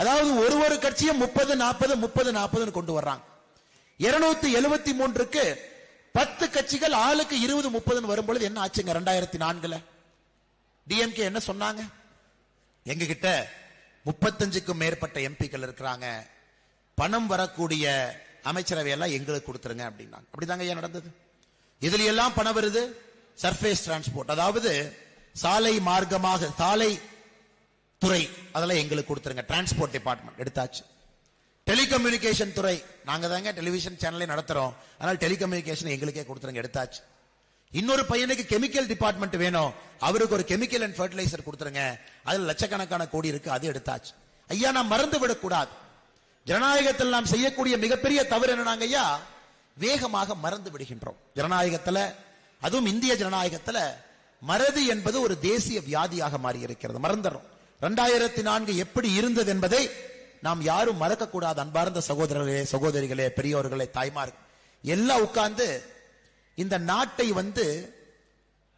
அதாவது ஒரு ஒரு கட்சியும் முப்பது நாற்பது முப்பது நாற்பதுன்னு கொண்டு வர்றாங்க. இருநூத்தி எழுபத்தி மூன்றுக்கு பத்து கட்சிகள் ஆளுக்கு இருபது முப்பதுன்னு வரும்பொழுது என்ன ஆச்சுங்க ரெண்டாயிரத்தி நான்குல? டிஎம்கே என்ன சொன்னாங்க? எங்க கிட்ட முப்பத்தஞ்சுக்கும் மேற்பட்ட எம்பிக்கள் இருக்கிறாங்க. பணம் வரக்கூடிய அமைச்சரவை எல்லாம் எங்களுக்கு கொடுத்துருங்க அப்படின்னாங்க. அப்படிதாங்க ஏன் நடந்தது. இதுல எல்லாம் பணம் வருது. Surface transport. அதாவது சாலை மார்க்கமாக சாலை துறை அதெல்லாம் எங்களுக்கு கொடுத்துருங்க. டிரான்ஸ்போர்ட் டிபார்ட்மெண்ட் எடுத்தாச்சு. டெலிகம்யூனிகேஷன் துறை நாங்க தாங்க டெலிவிஷன் சேனலே நடத்துறோம். அதனால டெலிகம்யூனிகேஷன் எங்களுக்கே கொடுத்துருங்க எடுத்தாச்சு. இன்னொரு பையனுக்கு கெமிக்கல் டிபார்ட்மெண்ட் வேணும். அவருக்கு ஒரு கெமிக்கல் அண்ட் ஃபர்டிலைசர் கொடுத்துருங்க. அதுல லட்சக்கணக்கான கோடி இருக்கு அது எடுத்தாச்சு. ஐயா நான் மறந்து விடக்கூடாது. ஜனநாயகத்தில் நாம் செய்யக்கூடிய மிகப்பெரிய தவறு என்னன்னாங்க ஐயா? வேகமாக மறந்து விடுகின்றோம். ஜனநாயகத்துல அதுவும் இந்திய ஜனநாயகத்துல மறதி என்பது ஒரு தேசிய வியாதியாக மாறி இருக்கிறது மறந்துடுறோம். ரெண்டாயிரத்தி நான்கு எப்படி இருந்தது என்பதை நாம் யாரும் மறக்க கூடாது அன்பார்ந்த சகோதரர்களே சகோதரிகளே பெரியோர்களே தாய்மார். எல்லாம் உட்கார்ந்து இந்த நாட்டை வந்து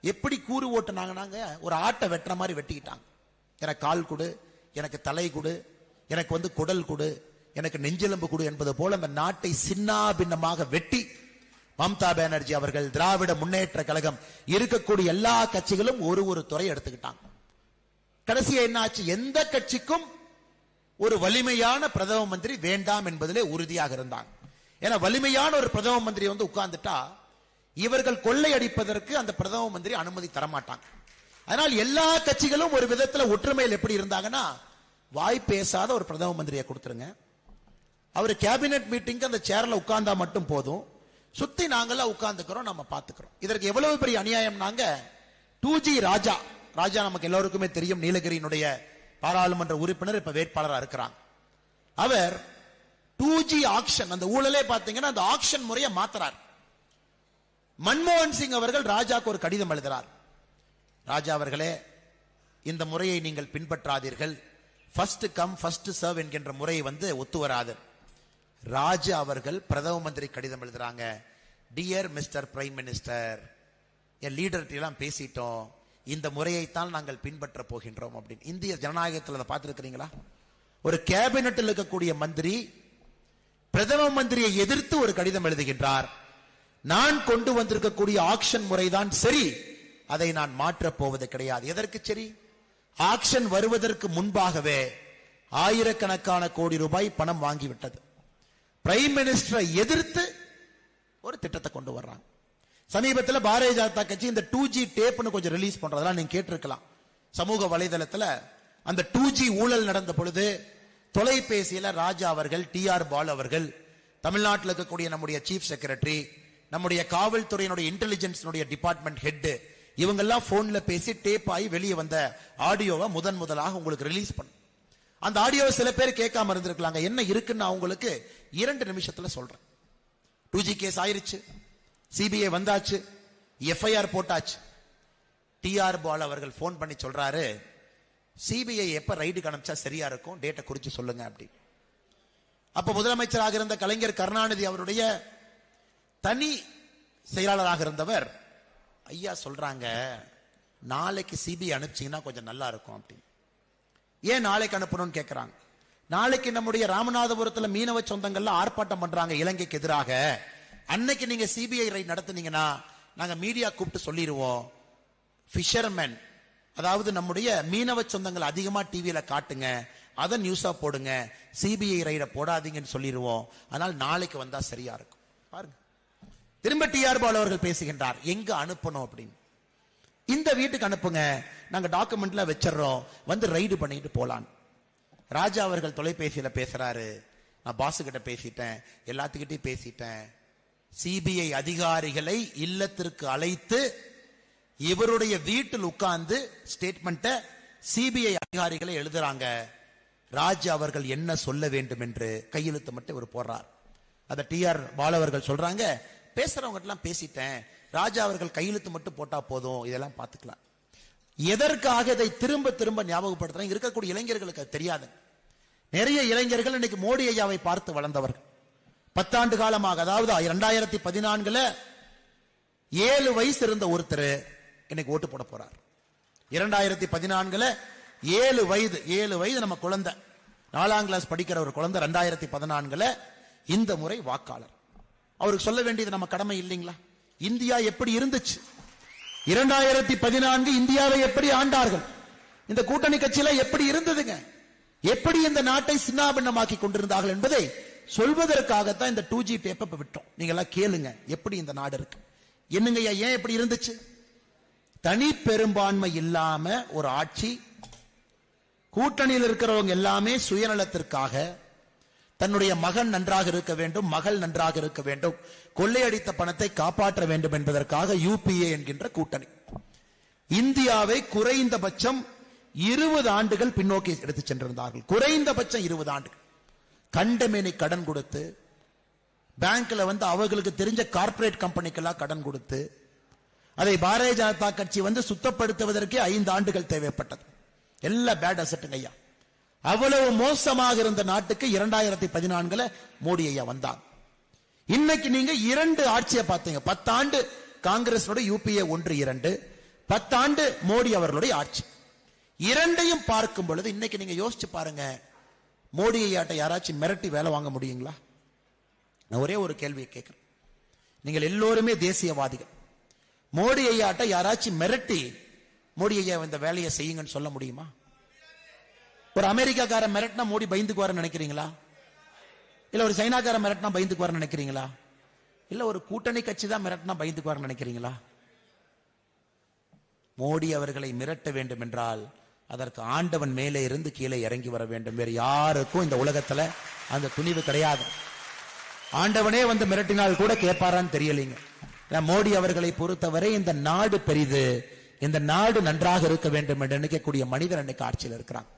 எப்படி கூறு ஓட்டுனாங்கன்னாங்க ஒரு ஆட்டை வெட்டுற மாதிரி வெட்டிக்கிட்டாங்க. எனக்கு கால் கொடு எனக்கு தலை கொடு எனக்கு வந்து குடல் கொடு எனக்கு நெஞ்செலும்பு கொடு என்பது போல அந்த நாட்டை சின்னாபின்னமாக வெட்டி மம்தா பானர்ஜி அவர்கள் திராவிட முன்னேற்ற கழகம் இருக்கக்கூடிய எல்லா கட்சிகளும் ஒரு ஒரு துறை எடுத்துக்கிட்டாங்க. கடைசியா என்ன ஆச்சு எந்த கட்சிக்கும் ஒரு வலிமையான பிரதம மந்திரி வேண்டாம் என்பதிலே உறுதியாக இருந்தாங்க. ஏன்னா வலிமையான ஒரு பிரதம மந்திரி வந்து உட்கார்ந்துட்டா இவர்கள் கொள்ளையடிப்பதற்கு அந்த பிரதம மந்திரி அனுமதி தரமாட்டாங்க. அதனால் எல்லா கட்சிகளும் ஒரு விதத்துல ஒற்றுமையில் எப்படி இருந்தாங்கன்னா வாய் பேசாத ஒரு பிரதம மந்திரியை கொடுத்துருங்க. அவர் கேபினெட் மீட்டிங்க்கு அந்த சேர்ல உட்கார்ந்தா மட்டும் போதும். சுத்தி நாங்கெல்லாம் உட்கார்ந்துக்கிறோம் நம்ம பார்த்துக்கிறோம். இதற்கு எவ்வளவு பெரிய அநியாயம் நாங்க? டூ ஜி ராஜா. ராஜா நமக்கு எல்லோருக்குமே தெரியும். நீலகிரியினுடைய பாராளுமன்ற உறுப்பினர் இப்ப வேட்பாளராக இருக்கிறாங்க. அவர் டூ ஜி ஆக்ஷன் அந்த ஊழலே பாத்தீங்கன்னா அந்த ஆக்ஷன் முறையை மாத்துறார். மன்மோகன் சிங் அவர்கள் ராஜாக்கு ஒரு கடிதம் எழுதுறார். ராஜா அவர்களே இந்த முறையை நீங்கள் பின்பற்றாதீர்கள். ஃபர்ஸ்ட் கம் ஃபர்ஸ்ட் சர்வ் என்கின்ற முறையை வந்து ஒத்து வராது. ராஜா அவர்கள் பிரதம மந்திரி கடிதம் எழுதுறாங்க. டியர் மிஸ்டர் பிரைம் மினிஸ்டர் என் லீடர்கிட்ட எல்லாம் பேசிட்டோம். இந்த முறையைத்தான் நாங்கள் பின்பற்ற போகின்றோம் அப்படின்னு. இந்திய ஜனநாயகத்தில் அதை பார்த்துருக்கிறீங்களா? ஒரு கேபினட்டில் இருக்கக்கூடிய மந்திரி பிரதம மந்திரியை எதிர்த்து ஒரு கடிதம் எழுதுகின்றார். நான் கொண்டு வந்திருக்கக்கூடிய ஆக்ஷன் முறைதான் சரி அதை நான் மாற்றப் போவது கிடையாது. எதற்கு சரி? ஆக்ஷன் வருவதற்கு முன்பாகவே ஆயிரக்கணக்கான கோடி ரூபாய் பணம் வாங்கிவிட்டது. பிரைம் மினிஸ்டரை எதிர்த்து ஒரு திட்டத்தை கொண்டு வர்றாங்க. சமீபத்தில் பாரதிய ஜனதா கட்சி இந்த டூ ஜி டேப்னு கொஞ்சம் ரிலீஸ் பண்றதெல்லாம் நீங்க கேட்டிருக்கலாம். சமூக வலைதளத்துல அந்த டூ ஜி ஊழல் நடந்த பொழுது தொலைபேசியில ராஜா அவர்கள் டி ஆர் பால் அவர்கள் தமிழ்நாட்டில் இருக்கக்கூடிய நம்முடைய சீஃப் செக்ரட்டரி நம்முடைய காவல்துறையினுடைய இன்டெலிஜென்ஸினுடைய டிபார்ட்மெண்ட் ஹெட் இவங்கெல்லாம் போன்ல பேசி டேப் ஆகி வெளியே வந்த ஆடியோவை முதன் முதலாக உங்களுக்கு ரிலீஸ் பண்ணும் அந்த ஆடியோவை சில பேர் கேட்காம இருந்திருக்கலாங்க. என்ன இருக்குன்னு நான் உங்களுக்கு இரண்டு நிமிஷத்துல சொல்றேன். டூ ஜி கேஸ் ஆயிருச்சு. சிபிஐ வந்தாச்சு எஃப்ஐஆர் போட்டாச்சு. டிஆர் பால் அவர்கள் ஃபோன் பண்ணி சொல்றாரு சிபிஐ எப்ப ரைடுக்கு அனுப்பிச்சா சரியா இருக்கும் டேட்டை குறிச்சு சொல்லுங்க அப்படி. அப்ப முதலமைச்சராக இருந்த கலைஞர் கருணாநிதி அவருடைய தனி செயலாளராக இருந்தவர் ஐயா சொல்றாங்க நாளைக்கு சிபிஐ அனுப்பிச்சிங்கன்னா கொஞ்சம் நல்லா இருக்கும் அப்படின்னு ஏன் நாளைக்கு அனுப்பணும்னு கேட்கிறாங்க நாளைக்கு நம்முடைய ராமநாதபுரத்தில் மீனவ சொந்தங்கள்ல ஆர்ப்பாட்டம் பண்றாங்க இலங்கைக்கு எதிராக. அன்னைக்கு நீங்க சிபிஐ ரைட் நடத்துனீங்கன்னா நாங்க மீடியா கூப்பிட்டு சொல்லிடுவோம் ஃபிஷர்மேன் அதாவது நம்முடைய மீனவ சொந்தங்கள் அதிகமா டிவியில காட்டுங்க. அதை நியூஸா போடுங்க. சிபிஐ ரைட போடாதீங்கன்னு சொல்லிடுவோம் அதனால் நாளைக்கு வந்தா சரியா இருக்கும். பாருங்க. திரும்ப டிஆர் பால் அவர்கள் பேசுகின்றார் எங்க அனுப்பணும்? அப்படின்னு. இந்த வீட்டுக்கு அனுப்புங்க. நாங்க டாக்குமெண்ட்ல வச்சிடுறோம். வந்து ரைடு பண்ணிட்டு போலாம் ராஜா அவர்கள் தொலைபேசியில பேசுறாரு. நான் பாசு கிட்ட பேசிட்டேன். எல்லாத்துக்கிட்டையும் பேசிட்டேன். சிபிஐ அதிகாரிகளை இல்லத்திற்கு அழைத்து இவருடைய வீட்டில் உட்கார்ந்து ஸ்டேட்மெண்ட்டை சிபிஐ அதிகாரிகளை எழுதுறாங்க. ராஜா அவர்கள் என்ன சொல்ல வேண்டும் என்று கையெழுத்து மட்டும் இவர் போடுறார். டி ஆர் பாலவர்கள் சொல்றாங்க. பேசுறவங்க எல்லாம் பேசிட்டேன். ராஜா அவர்கள் கையெழுத்து மட்டும் போட்டா போதும். இதெல்லாம் பார்த்துக்கலாம். எதற்காக இதை திரும்ப திரும்ப ஞாபகப்படுத்துறேன்? இருக்கக்கூடிய இளைஞர்களுக்கு தெரியாது. நிறைய இளைஞர்கள் இன்னைக்கு மோடி ஐயாவை பார்த்து வளர்ந்தவர்கள். பத்தாண்டு காலமாக அதாவது இரண்டாயிரத்தி பதினான்குல ஏழு வயசு இருந்த ஒருத்தர் இன்னைக்கு ஓட்டு போட போறார். இரண்டாயிரத்தி பதினான்குல ஏழு வயது ஏழு வயது நம்ம குழந்தை. நாலாம் கிளாஸ் படிக்கிற ஒரு குழந்தை ரெண்டாயிரத்தி பதினான்குல இந்த முறை வாக்காளர். அவருக்கு சொல்ல வேண்டியது நம்ம கடமை இல்லைங்களா? இந்தியா எப்படி இருந்துச்சு? இரண்டாயிரத்தி பதினான்கு இந்தியாவை எப்படி ஆண்டார்கள்? இந்த கூட்டணி கட்சியில எப்படி இருந்ததுங்க? எப்படி இந்த நாட்டை சின்னாபின்னமாக்கி கொண்டிருந்தார்கள் என்பதை சொல்வதற்காகத்தான் இந்த டூ ஜி டேப்பை விட்டோம். நீங்க எல்லாம் கேளுங்க எப்படி இந்த நாடு இருக்கு? என்னங்க ஐயா, ஏன் எப்படி இருந்துச்சு? தனி பெரும்பான்மை இல்லாம ஒரு ஆட்சி கூட்டணியில் இருக்கிறவங்க எல்லாமே சுயநலத்திற்காக தன்னுடைய மகன் நன்றாக இருக்க வேண்டும் மகள் நன்றாக இருக்க வேண்டும் கொள்ளையடித்த பணத்தை காப்பாற்ற வேண்டும் என்பதற்காக யூபிஏ என்கின்ற கூட்டணி. இந்தியாவை குறைந்தபட்சம் இருபது ஆண்டுகள் பின்னோக்கி எடுத்துச் சென்றிருந்தார்கள். குறைந்தபட்சம் இருபது ஆண்டுகள். கண்டமேனி கடன் கொடுத்து பேங்க்ல வந்து அவர்களுக்கு தெரிஞ்ச கார்ப்பரேட் கம்பெனிக்கெல்லாம் கடன் கொடுத்து அதை பாரதிய ஜனதா கட்சி வந்து சுத்தப்படுத்துவதற்கே ஐந்து ஆண்டுகள் தேவைப்பட்டது. எல்லா பேட் அசட்டுங்க ஐயா. அவ்வளவு மோசமாக இருந்த நாட்டுக்கு இரண்டாயிரத்தி பதினான்குல மோடி ஐயா வந்தார். இன்னைக்கு நீங்க இரண்டு ஆட்சியை பார்த்தீங்க. பத்தாண்டு காங்கிரஸோட யூபிஏ ஒன்று இரண்டு. பத்தாண்டு மோடி அவர்களுடைய ஆட்சி. இரண்டையும் பார்க்கும் பொழுது இன்னைக்கு நீங்க யோசிச்சு பாருங்க. மோடி ஐயாட்ட யாராச்சும் மிரட்டி வேலை வாங்க முடியுங்களா? நான் ஒரே ஒரு கேள்வியை கேட்கிறேன். நீங்கள் எல்லோருமே தேசியவாதிகள். மோடி ஐயாட்ட யாராச்சும் மிரட்டி மோடி ஐயா இந்த வேலையை செய்யுங்கன்னு சொல்ல முடியுமா? ஒரு அமெரிக்காக்கார மிரட்டினா மோடி பயந்துக்குவாருன்னு நினைக்கிறீங்களா? இல்ல ஒரு சைனாக்கார மிரட்டினா பயந்துக்குவாருன்னு நினைக்கிறீங்களா? இல்ல ஒரு கூட்டணி கட்சி தான் மிரட்டினா பயந்துக்குவாருன்னு நினைக்கிறீங்களா? மோடி அவர்களை மிரட்ட வேண்டும் என்றால் அதற்கு ஆண்டவன் மேலே இருந்து கீழே இறங்கி வர வேண்டும். வேறு யாருக்கும் இந்த உலகத்துல அந்த துணிவு கிடையாது. ஆண்டவனே வந்து மிரட்டினால் கூட கேட்பாரான்னு தெரியலீங்க. மோடி அவர்களை பொறுத்தவரை இந்த நாடு பெரிது. இந்த நாடு நன்றாக இருக்க வேண்டும் என்று நினைக்கக்கூடிய மனிதர் அன்னைக்கு ஆட்சியில் இருக்கிறாங்க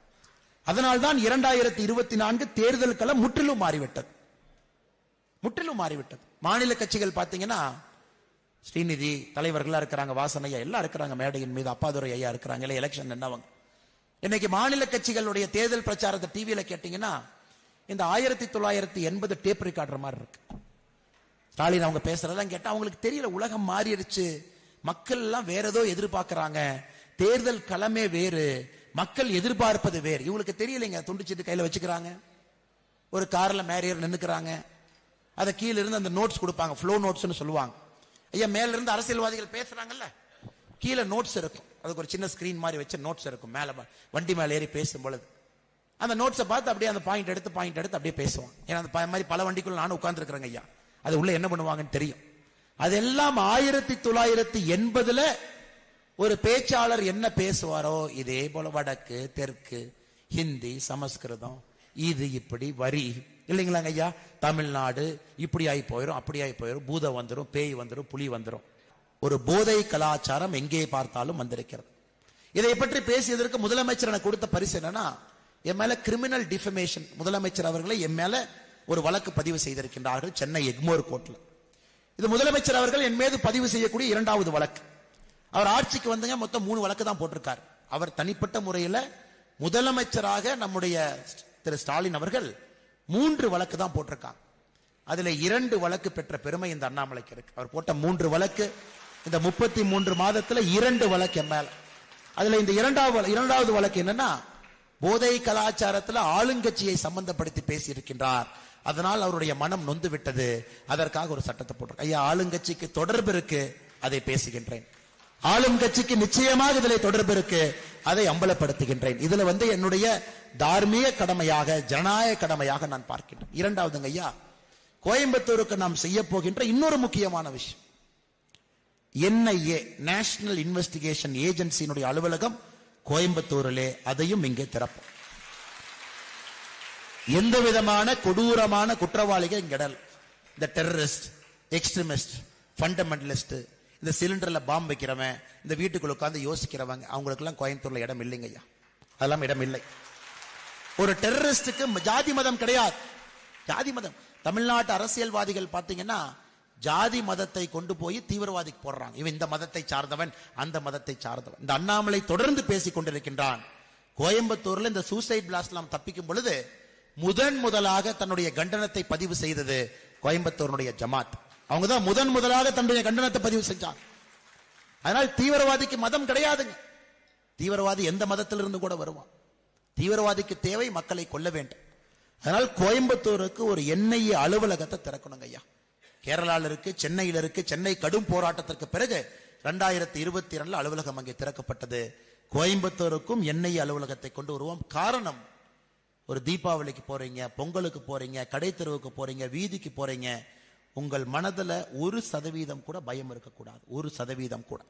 அதனால்தான் இரண்டாயிரத்தி இருபத்தி நான்கு தேர்தல்களம் முற்றிலும் மாறிவிட்டது. முற்றிலும் மாறிவிட்டது. மாநில கட்சிகள் பாத்தீங்கன்னா ஸ்ரீநிதி தலைவர்களா இருக்கிறாங்க வாசனையா எல்லாம் இருக்கிறாங்க மேடையின் மீது அப்பாதுரை ஐயா இருக்கிறாங்க இல்ல எலெக்ஷன் என்னவங்க இன்னைக்கு மாநில கட்சிகளுடைய தேர்தல் பிரச்சாரத்தை டிவியில கேட்டீங்கன்னா இந்த ஆயிரத்தி தொள்ளாயிரத்தி எண்பது டேப் ரெக்கார்டர் மாதிரி இருக்கு. ஸ்டாலின் அவங்க பேசுறதெல்லாம் கேட்டா அவங்களுக்கு தெரியல உலகம் மாறிடுச்சு. மக்கள் எல்லாம் வேற ஏதோ எதிர்பார்க்கிறாங்க. தேர்தல் களமே வேறு. மக்கள் எதிர்பார்ப்பது வேறு. இவங்களுக்கு தெரியலைங்க துண்டிச்சிட்டு கையில வச்சுக்கிறாங்க. ஒரு கார்ல மேரியர் நின்னுக்கிறாங்க. அதை கீழ இருந்து அந்த நோட்ஸ் கொடுப்பாங்க. ஃப்ளோ நோட்ஸ்னு சொல்லுவாங்க. ஐயா மேல இருந்து அரசியல்வாதிகள் பேசுறாங்கல்ல. கீழே நோட்ஸ் இருக்கும். அதுக்கு ஒரு சின்ன ஸ்கிரீன் மாதிரி வச்ச நோட்ஸ் இருக்கும். மேலே வண்டி மேலே ஏறி பேசும் பொழுது அந்த நோட்ஸை பார்த்து அப்படியே அந்த பாயிண்ட் எடுத்து பாயிண்ட் எடுத்து அப்படியே பேசுவான். ஏன்னா அந்த ப- மாதிரி பல வண்டிக்குள்ள நானும் உட்கார்ந்துருக்கிறேங்க ஐயா. அது உள்ள என்ன பண்ணுவாங்கன்னு தெரியும். அதெல்லாம் ஆயிரத்தி தொள்ளாயிரத்தி எண்பதுல ஒரு பேச்சாளர் என்ன பேசுவாரோ இதே போல வடக்கு தெற்கு ஹிந்தி சமஸ்கிருதம் இது இப்படி வரி. இல்லைங்களாங்க ஐயா? தமிழ்நாடு இப்படி ஆகி போயிடும் அப்படி ஆகி போயிடும் பூதம் வந்துடும் பேய் வந்துடும் புலி வந்துடும் ஒரு போதை கலாச்சாரம் எங்கே பார்த்தாலும் வந்திருக்கிறது. இதை பற்றி பேசியதற்கு முதலமைச்சர் எனக்கு கொடுத்த பரிசு என்னன்னா என் மேல கிரிமினல் டிஃபமேஷன் முதலமைச்சர் அவர்களை என் மேல ஒரு வழக்கு பதிவு செய்திருக்கின்றார்கள் சென்னை எக்மோர் கோர்ட்ல. இது முதலமைச்சர் அவர்கள் என் மீது பதிவு செய்யக்கூடிய இரண்டாவது வழக்கு. அவர் ஆட்சிக்கு வந்துங்க மொத்தம் மூணு வழக்கு தான் போட்டிருக்கார். அவர் தனிப்பட்ட முறையில முதலமைச்சராக நம்முடைய திரு ஸ்டாலின் அவர்கள் மூன்று வழக்கு தான் போட்டிருக்காங்க. அதுல இரண்டு வழக்கு பெற்ற பெருமை இந்த அண்ணாமலைக்கு இருக்கு. அவர் போட்ட மூன்று வழக்கு இந்த முப்பத்தி மூன்று மாதத்துல இரண்டு வழக்கு மேல. அதுல இந்த இரண்டாவது இரண்டாவது வழக்கு என்னன்னா போதை கலாச்சாரத்துல ஆளுங்கட்சியை சம்பந்தப்படுத்தி பேசி இருக்கின்றார் அதனால் அவருடைய மனம் நொந்து விட்டது. அதற்காக ஒரு சட்டத்தை போட்டு ஐயா ஆளுங்கட்சிக்கு தொடர்பு இருக்கு அதை பேசுகின்றேன். ஆளும் கட்சிக்கு நிச்சயமாக இதில் தொடர்பு இருக்கு அதை அம்பலப்படுத்துகின்றேன். இதுல வந்து என்னுடைய தார்மீக கடமையாக ஜனநாயக கடமையாக நான் பார்க்கின்றேன். இரண்டாவதுங்க ஐயா கோயம்புத்தூருக்கு நாம் செய்ய போகின்ற இன்னொரு முக்கியமான விஷயம். என்ஐஏ நேஷனல் இன்வெஸ்டிகேஷன் ஏஜென்சியினுடைய அலுவலகம் கோயம்புத்தூரிலே அதையும் இங்கே திறப்போம். எந்த விதமான கொடூரமான குற்றவாளிகள் இங்கிடல் இந்த டெரரிஸ்ட் எக்ஸ்ட்ரீமிஸ்ட் ஃபண்டமெண்டலிஸ்ட் இந்த சிலிண்டர்ல பாம்பு வைக்கிறவன் இந்த வீட்டுக்குள்ள உட்கார்ந்து யோசிக்கிறவங்க அவங்களுக்கெல்லாம் கோயம்புத்தூர்ல இடம் இல்லைங்க ஐயா. அதெல்லாம் இடம் இல்லை. ஒரு டெரரிஸ்டுக்கு ஜாதி மதம் கிடையாது. ஜாதி மதம். தமிழ்நாட்டு அரசியல்வாதிகள் பாத்தீங்கன்னா ஜாதி மதத்தை கொண்டு போய் தீவிரவாதிக்கு போடுறாங்க. இவன் இந்த மதத்தை சார்ந்தவன் அந்த மதத்தை சார்ந்தவன். இந்த அண்ணாமலை தொடர்ந்து பேசிக் கொண்டிருக்கின்றான். கோயம்புத்தூர்ல இந்த சூசைட் பிளாஸ்ட்லாம் தப்பிக்கும் பொழுது முதன் முதலாக தன்னுடைய கண்டனத்தை பதிவு செய்தது கோயம்புத்தூருடைய ஜமாத். அவங்க தான் முதன் முதலாக தன்னுடைய கண்டனத்தை பதிவு செஞ்சாங்க. அதனால் தீவிரவாதிக்கு மதம் கிடையாதுங்க. தீவிரவாதி எந்த மதத்திலிருந்து கூட வருவான். தீவிரவாதிக்கு தேவை மக்களை கொல்ல வேண்டும். அதனால் கோயம்புத்தூருக்கு ஒரு எண்ணெய் அலுவலகத்தை திறக்கணுங்க ஐயா. கேரளால இருக்கு சென்னையில இருக்கு சென்னை கடும் போராட்டத்திற்கு பிறகு ரெண்டாயிரத்தி இருபத்தி ரெண்டுல அலுவலகம் அங்கே திறக்கப்பட்டது. கோயம்புத்தூருக்கும் எண்ணெய் அலுவலகத்தை கொண்டு வருவோம். காரணம் ஒரு தீபாவளிக்கு போறீங்க பொங்கலுக்கு போறீங்க கடை தெருவுக்கு போறீங்க வீதிக்கு போறீங்க உங்கள் மனதுல ஒரு சதவீதம் கூட பயம் இருக்கக்கூடாது. ஒரு சதவீதம் கூட.